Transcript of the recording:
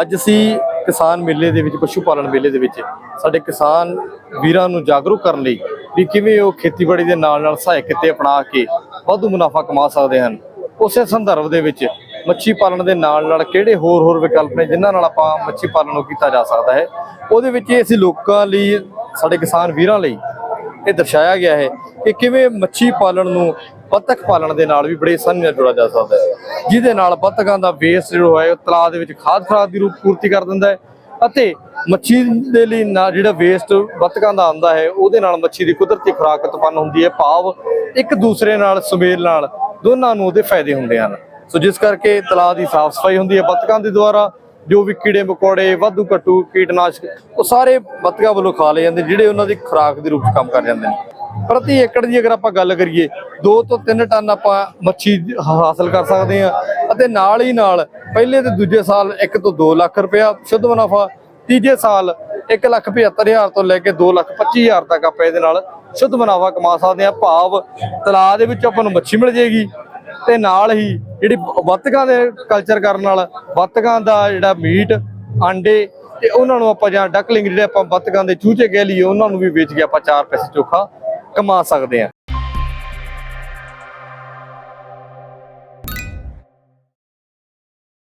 ਅੱਜ ਅਸੀਂ ਕਿਸਾਨ ਮੇਲੇ ਦੇ ਵਿੱਚ ਪਸ਼ੂ ਪਾਲਣ ਮੇਲੇ ਦੇ ਵਿੱਚ ਸਾਡੇ ਕਿਸਾਨ ਵੀਰਾਂ ਨੂੰ ਜਾਗਰੂਕ ਕਰਨ ਲਈ ਵੀ ਕਿਵੇਂ ਉਹ ਖੇਤੀਬਾੜੀ ਦੇ ਨਾਲ ਨਾਲ ਸਹਾਇਕ ਕਿੱਤੇ ਅਪਣਾ ਕੇ ਵਾਧੂ ਮੁਨਾਫਾ ਕਮਾ ਸਕਦੇ ਹਨ। ਉਸੇ ਸੰਦਰਭ ਦੇ ਵਿੱਚ ਮੱਛੀ ਪਾਲਣ ਦੇ ਨਾਲ ਨਾਲ ਕਿਹੜੇ ਹੋਰ ਹੋਰ ਵਿਕਲਪ ਨੇ ਜਿਨ੍ਹਾਂ ਨਾਲ ਆਪਾਂ ਮੱਛੀ ਪਾਲਣ ਨੂੰ ਕੀਤਾ ਜਾ ਸਕਦਾ ਹੈ, ਉਹਦੇ ਵਿੱਚ ਇਹ ਅਸੀਂ ਲੋਕਾਂ ਲਈ, ਸਾਡੇ ਕਿਸਾਨ ਵੀਰਾਂ ਲਈ ਇਹ ਦਰਸਾਇਆ ਗਿਆ ਹੈ ਕਿ ਕਿਵੇਂ ਮੱਛੀ ਪਾਲਣ ਨੂੰ ਬੱਤਖ ਪਾਲਣ ਦੇ ਨਾਲ ਵੀ ਬੜੇ ਆਸਾਨੀ ਨਾਲ ਜੋੜਿਆ ਜਾ ਸਕਦਾ ਹੈ। ਜਿਹਦੇ ਨਾਲ ਬੱਤਖਾਂ ਦਾ ਵੇਸਟ ਜੋ ਹੈ, ਉਹ ਤਲਾਅ ਦੇ ਵਿੱਚ ਖਾਦ ਖਰਾਦ ਦੀ ਰੂਪ ਪੂਰਤੀ ਕਰ ਦਿੰਦਾ ਹੈ ਅਤੇ ਮੱਛੀ ਦੇ ਲਈ ਨਾ ਜਿਹੜਾ ਵੇਸਟ ਬੱਤਕਾਂ ਦਾ ਆਉਂਦਾ ਹੈ, ਉਹਦੇ ਨਾਲ ਮੱਛੀ ਦੀ ਕੁਦਰਤੀ ਖੁਰਾਕ ਉਤਪੰਨ ਹੁੰਦੀ ਹੈ, ਭਾਵ ਇੱਕ ਦੂਸਰੇ ਨਾਲ, ਸੁਮੇਲ ਨਾਲ, ਦੋਨਾਂ ਨੂੰ ਉਹਦੇ ਫਾਇਦੇ ਹੁੰਦੇ ਹਨ। ਸੋ ਜਿਸ ਕਰਕੇ ਤਲਾਅ ਦੀ ਸਾਫ਼ ਸਫ਼ਾਈ ਹੁੰਦੀ ਹੈ ਬੱਤਕਾਂ ਦੇ ਦੁਆਰਾ, ਜੋ ਵੀ ਕੀੜੇ ਮਕੌੜੇ, ਵਾਧੂ ਘਟੂ, ਕੀਟਨਾਸ਼ਕ, ਉਹ ਸਾਰੇ ਬੱਤਕਾਂ ਵੱਲੋਂ ਖਾ ਲਏ ਜਾਂਦੇ ਜਿਹੜੇ ਉਹਨਾਂ ਦੀ ਖੁਰਾਕ ਦੇ ਰੂਪ 'ਚ ਕੰਮ ਕਰ ਜਾਂਦੇ ਨੇ। ਪ੍ਰਤੀ ਏਕੜ ਦੀ ਅਗਰ ਆਪਾਂ ਗੱਲ ਕਰੀਏ 2 ਤੋਂ 3 ਟਨ ਆਪਾਂ ਮੱਛੀ ਹਾਸਲ ਕਰ ਸਕਦੇ ਹਾਂ ਅਤੇ ਨਾਲ ਹੀ ਨਾਲ ਪਹਿਲੇ ਤੇ ਦੂਜੇ ਸਾਲ 1 ਤੋਂ 2 ਲੱਖ ਰੁਪਇਆ ਸ਼ੁੱਧ ਮੁਨਾਫਾ, ਤੀਜੇ ਸਾਲ 1 ਲੱਖ 75000 ਤੋਂ ਲੈ ਕੇ 2 ਲੱਖ 25000 ਤੱਕ ਆਪਾਂ ਇਹਦੇ ਨਾਲ ਸ਼ੁੱਧ ਮੁਨਾਫਾ ਕਮਾ ਸਕਦੇ ਹਾਂ। ਭਾਵ ਤਲਾਅ ਦੇ ਵਿੱਚ ਆਪਾਂ ਨੂੰ ਮੱਛੀ ਮਿਲ ਜੇਗੀ ਤੇ ਨਾਲ ਹੀ ਜਿਹੜੀ ਬੱਤਕਾਂ ਦੇ ਕਲਚਰ ਕਰਨ ਨਾਲ ਬੱਤਕਾਂ ਦਾ ਜਿਹੜਾ ਮੀਟ, ਆਂਡੇ ਤੇ ਉਹਨਾਂ ਨੂੰ ਆਪਾਂ ਜਾਂ ਡਕਲਿੰਗ ਜਿਹੜੇ ਆਪਾਂ ਬੱਤਕਾਂ ਦੇ ਚੂਚੇ ਕਹਿ ਲਈਏ, ਉਹਨਾਂ ਨੂੰ ਵੀ ਵੇਚ ਕੇ ਆਪਾਂ 4 ਪੈਸੇ ਚੋਖਾ ਕਮਾ ਸਕਦੇ ਹਾਂ